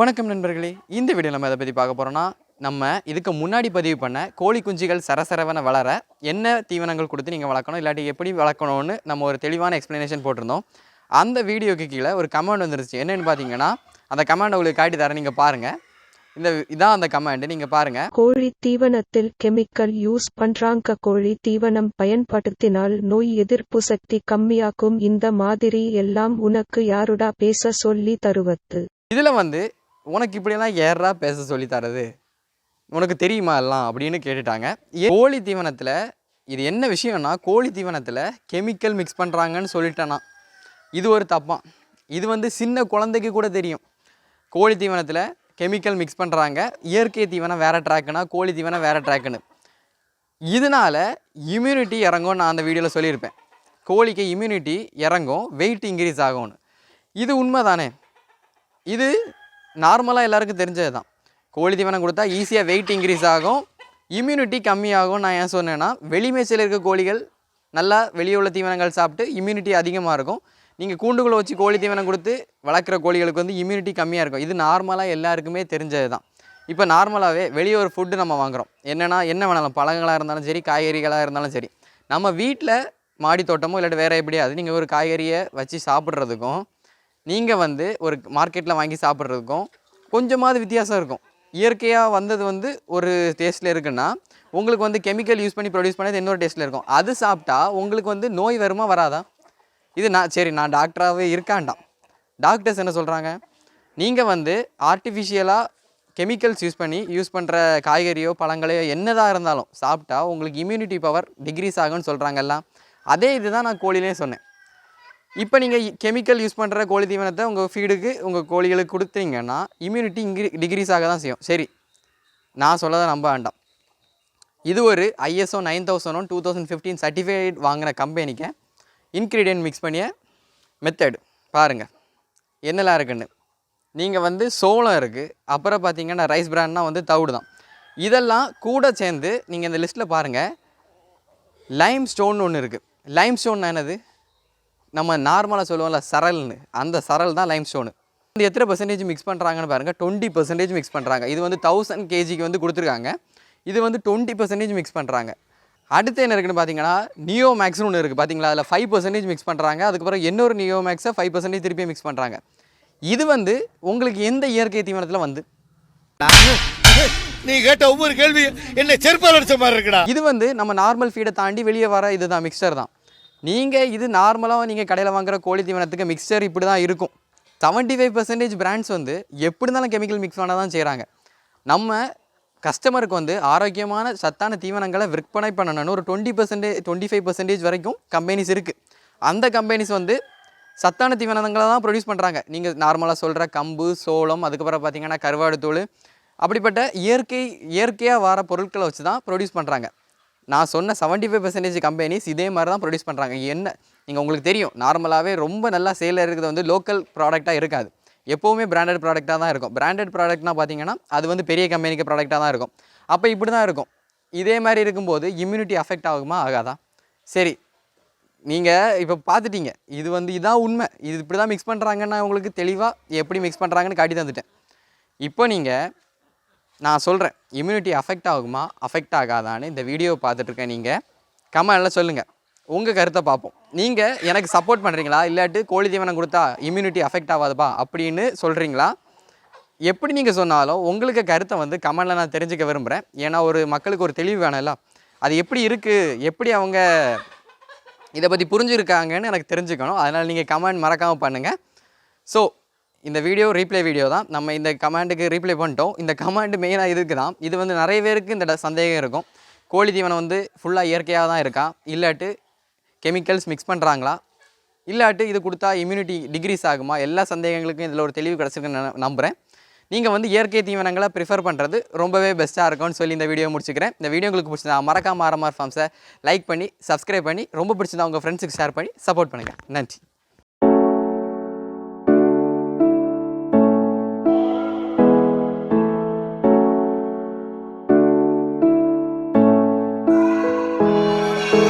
வணக்கம் நண்பர்களே. இந்த வீடியோ நம்ம எதை பற்றி பார்க்க போகிறோம்னா நம்ம இதுக்கு முன்னாடி பதிவு பண்ண கோழி குஞ்சுகள் சரசரவன வளர என்ன தீவனங்கள் கொடுத்து நீங்கள் வளர்க்கணும் இல்லாட்டி எப்படி வளர்க்கணும்னு நம்ம ஒரு தெளிவான எக்ஸ்ப்ளனேஷன் போட்டிருந்தோம். அந்த வீடியோக்கு கீழே ஒரு கமெண்ட் வந்துருச்சு. என்னென்னு பார்த்தீங்கன்னா அந்த கமெண்ட் உங்களுக்கு காட்டி தரேன் நீங்கள் பாருங்கள் இந்த இதான் அந்த கமெண்ட் நீங்கள் பாருங்கள் கோழி தீவனத்தில் கெமிக்கல் யூஸ் பண்றாங்க. கோழி தீவனம் பயன்படுத்தினால் நோய் எதிர்ப்பு சக்தி கம்மியாக்கும் இந்த மாதிரி எல்லாம் உனக்கு யாருடா பேச சொல்லி தருவது? இதில் வந்து உனக்கு இப்படியெல்லாம் ஏறா பேச சொல்லி தரது? உனக்கு தெரியுமா எல்லாம்? அப்படின்னு கேட்டுட்டாங்க. கோழி தீவனத்தில் இது என்ன விஷயம்னா கோழி தீவனத்தில் கெமிக்கல் மிக்ஸ் பண்ணுறாங்கன்னு சொல்லிட்டேனா. இது ஒரு தப்பான் இது வந்து சின்ன குழந்தைக்கு கூட தெரியும். கோழி தீவனத்தில் கெமிக்கல் மிக்ஸ் பண்ணுறாங்க இயற்கை தீவனம் வேறு ட்ராக்குனா கோழி தீவனம் வேறு ட்ராக்குன்னு. இதனால இம்யூனிட்டி இறங்கும் நான் அந்த வீடியோவில் சொல்லியிருப்பேன். கோழிக்கு இம்யூனிட்டி இறங்கும் வெயிட் இன்க்ரீஸ் ஆகும்னு. இது உண்மை தானே இது நார்மலாக எல்லாருக்கும் தெரிஞ்சது தான் கோழி தீவனம் கொடுத்தா ஈஸியாக வெயிட் இன்க்ரீஸ் ஆகும். இம்யூனிட்டி கம்மியாகும். நான் ஏன் சொன்னேன்னா வெளிமேச்சில் இருக்க கோழிகள் நல்லா வெளியே உள்ள தீவனங்கள் சாப்பிட்டு இம்யூனிட்டி அதிகமாக இருக்கும். நீங்கள் கூண்டுக்குள்ளே வச்சு கோழி தீவனம் கொடுத்து வளர்க்குற கோழிகளுக்கு வந்து இம்யூனிட்டி கம்மியாக இருக்கும். இது நார்மலாக எல்லாருக்குமே தெரிஞ்சது தான் இப்போ நார்மலாகவே வெளியே ஒரு ஃபுட்டு நம்ம வாங்குறோம். என்னென்னா என்ன வேணாலும் பழங்களாக இருந்தாலும் சரி காய்கறிகளாக இருந்தாலும் சரி. நம்ம வீட்டில் மாடி தோட்டமோ இல்லாட்டி வேறு எப்படியாது நீங்கள் ஒரு காய்கறியை வச்சு சாப்பிட்றதுக்கும் நீங்கள் வந்து ஒரு மார்க்கெட்டில் வாங்கி சாப்பிட்றதுக்கும் கொஞ்சமாவது வித்தியாசம் இருக்கும். இயற்கையாக வந்தது வந்து ஒரு டேஸ்ட்டில் இருக்குன்னா உங்களுக்கு வந்து கெமிக்கல் யூஸ் பண்ணி ப்ரொடியூஸ் பண்ணது இன்னொரு டேஸ்ட்டில் இருக்கும். அது சாப்பிட்டா உங்களுக்கு வந்து நோய் வருமா வராதா? இது நான் சரி நான் டாக்டராகவே இருக்காண்டாம். டாக்டர்ஸ் என்ன சொல்கிறாங்க நீங்கள் வந்து ஆர்டிஃபிஷியலாக கெமிக்கல்ஸ் யூஸ் பண்ணி யூஸ் பண்ணுற காய்கறியோ பழங்களையோ என்னதாக இருந்தாலும் சாப்பிட்டா உங்களுக்கு இம்யூனிட்டி பவர் டிக்ரீஸ் ஆகும்னு சொல்கிறாங்கல்ல அதே இதுதான் நான் கோழிலேயே சொன்னேன். இப்போ நீங்கள் கெமிக்கல் யூஸ் பண்ணுற கோழி தீவனத்தை உங்கள் ஃபீடுக்கு உங்கள் கோழிகளுக்கு கொடுத்தீங்கன்னா இம்யூனிட்டி இன்க்ரீ டிக்ரீஸ் ஆக தான் செய்யும். சரி. நான் சொல்லதை நம்ப வேண்டாம். இது ஒரு ISO nine thousand one two thousand fifteen certified வாங்கின கம்பெனிக்கு இன்க்ரீடியன்ட் மிக்ஸ் பண்ணிய மெத்தட் பாருங்கள் என்னெல்லாம் இருக்குன்னு. நீங்கள் வந்து சோளம் இருக்குது அப்புறம் பார்த்தீங்கன்னா ரைஸ் பிராண்ட்னா வந்து தவிடு தான். இதெல்லாம் கூட சேர்ந்து நீங்கள் இந்த லிஸ்ட்டில் பாருங்கள் லைம் ஸ்டோன் ஒன்று இருக்குது லைம் ஸ்டோன் என்னது? நம்ம நார்மலாக சொல்லுவோம்ல சரல்னு. அந்த சரல் தான் லைம் ஸ்டோனு இது எத்தனை பர்சன்டேஜ் மிக்ஸ் பண்ணுறாங்கன்னு பாருங்கள் டுவெண்ட்டி பர்சன்டேஜ் மிக்ஸ் பண்ணுறாங்க இது வந்து தௌசண்ட் கேஜிக்கு வந்து கொடுத்துருக்காங்க. இது வந்து டுவெண்ட்டி பர்சன்டேஜ் மிக்ஸ் பண்ணுறாங்க அடுத்து என்ன இருக்குன்னு பார்த்தீங்கன்னா நியோ மேக்ஸ்னு ஒன்று இருக்குது பார்த்தீங்களா அதில் ஃபைவ் பர்சன்டேஜ் மிக்ஸ் பண்ணுறாங்க அதுக்கப்புறம் இன்னொரு நியோ மேக்ஸை ஃபைவ் பர்சன்டேஜ் திருப்பி மிக்ஸ் பண்ணுறாங்க இது வந்து உங்களுக்கு எந்த இயற்கை தீவனத்தில் வந்து? நீ கேட்ட ஒவ்வொரு கேள்வி என்ன செருப்பால் அடிச்ச மாதிரி இருக்குடா. இது வந்து நம்ம நார்மல் ஃபீடை தாண்டி வெளியே வர இதுதான் மிக்சர் தான். நீங்கள் இது நார்மலாக நீங்கள் கடையில் வாங்குற கோழி தீவனத்துக்கு மிக்சர் இப்படி தான் இருக்கும். செவன்ட்டி ஃபைவ் பர்சன்டேஜ் பிராண்ட்ஸ் வந்து எப்படி இருந்தாலும் கெமிக்கல் மிக்ஸ் பண்ண தான் செய்கிறாங்க நம்ம கஸ்டமருக்கு வந்து ஆரோக்கியமான சத்தான தீவனங்களை விற்பனை பண்ணணும்னு ஒரு twenty percentage twenty five percentage வரைக்கும் கம்பெனிஸ் இருக்குது அந்த கம்பெனிஸ் வந்து சத்தான தீவனங்களை தான் ப்ரொடியூஸ் பண்ணுறாங்க நீங்கள் நார்மலாக சொல்கிற கம்பு சோளம் அதுக்கப்புறம் பார்த்தீங்கன்னா கருவாடு தூள் அப்படிப்பட்ட இயற்கை இயற்கையாக வர பொருட்களை வச்சு தான் ப்ரொடியூஸ் பண்ணுறாங்க நான் சொன்ன செவன்ட்டி ஃபைவ் பர்சன்டேஜ் கம்பெனிஸ் இதே மாதிரி தான் ப்ரொடியூஸ் பண்ணுறாங்க என்ன? நீங்கள் உங்களுக்கு தெரியும் நார்மலாகவே ரொம்ப நல்லா சேலில் இருக்கிறது வந்து லோக்கல் ப்ராடக்டாக இருக்காது. எப்போவுமே பிராண்டட் ப்ராடக்டாக தான் இருக்கும். பிராண்டட் ப்ராடக்ட்னா பார்த்தீங்கன்னா அது வந்து பெரிய கம்பெனிக்கு ப்ராடக்டாக தான் இருக்கும். அப்போ இப்படி தான் இருக்கும். இதே மாதிரி இருக்கும்போது இம்யூனிட்டி அஃபெக்ட் ஆகுமா? ஆகாதா? சரி நீங்கள் இப்போ பார்த்துட்டீங்க இது வந்து இதான் உண்மை. இது இப்படி தான் மிக்ஸ் பண்ணுறாங்கன்னு நான் உங்களுக்கு தெளிவாக எப்படி மிக்ஸ் பண்ணுறாங்கன்னு காட்டி தந்துட்டேன். இப்போ நீங்கள் நான் சொல்கிறேன் இம்யூனிட்டி அஃபெக்ட் ஆகுமா? அஃபெக்ட் ஆகாதான்னு இந்த வீடியோ பார்த்துட்ருக்கேன் நீங்கள் கமெண்டில் சொல்லுங்கள் உங்கள் கருத்தை பார்ப்போம். நீங்கள் எனக்கு சப்போர்ட் பண்ணுறீங்களா இல்லாட்டி கோழி தீவனம் கொடுத்தா இம்யூனிட்டி அஃபெக்ட் ஆகாதுப்பா அப்படின்னு சொல்கிறீங்களா எப்படி நீங்கள் சொன்னாலும் உங்களுக்கு கருத்தை வந்து கமெண்டில் நான் தெரிஞ்சுக்க விரும்புகிறேன் ஏன்னா ஒரு மக்களுக்கு ஒரு தெளிவு வேணும்ல. அது எப்படி இருக்குது எப்படி அவங்க இதை பற்றி புரிஞ்சுருக்காங்கன்னு எனக்கு தெரிஞ்சுக்கணும். அதனால் நீங்கள் கமெண்ட் மறக்காமல் பண்ணுங்கள் ஸோ இந்த வீடியோ ரீப்ளே வீடியோ தான். நம்ம இந்த கமாண்டுக்கு ரீப்ளே பண்ணிட்டோம். இந்த கமாண்டு மெயினாக இதுக்கு தான். இது வந்து நிறைய பேருக்கு இந்த சந்தேகம் இருக்கும். கோழி தீவனம் வந்து ஃபுல்லாக இயற்கையாக தான் இருக்கா? இல்லாட்டு கெமிக்கல்ஸ் மிக்ஸ் பண்ணுறாங்களா இல்லாட்டு இது கொடுத்தா இம்யூனிட்டி டிக்ரீஸ் ஆகுமா? எல்லா சந்தேகங்களுக்கும் இதில் ஒரு தெளிவு கிடச்சிருக்குன்னு நான் நம்புகிறேன் நீங்கள் வந்து இயற்கை தீவனங்களை ப்ரிஃபர் பண்ணுறது ரொம்பவே பெஸ்ட்டாக இருக்கும்னு சொல்லி இந்த வீடியோ முடிச்சுக்கிறேன். இந்த வீடியோ உங்களுக்கு பிடிச்சதா மறக்காம ஆரமார் ஃபார்ம்ஸை லைக் பண்ணி சப்ஸ்கிரைப் பண்ணி ரொம்ப பிடிச்சதா உங்கள் ஃப்ரெண்ட்ஸுக்கு ஷேர் பண்ணி சப்போர்ட் பண்ணுங்கள் நன்றி.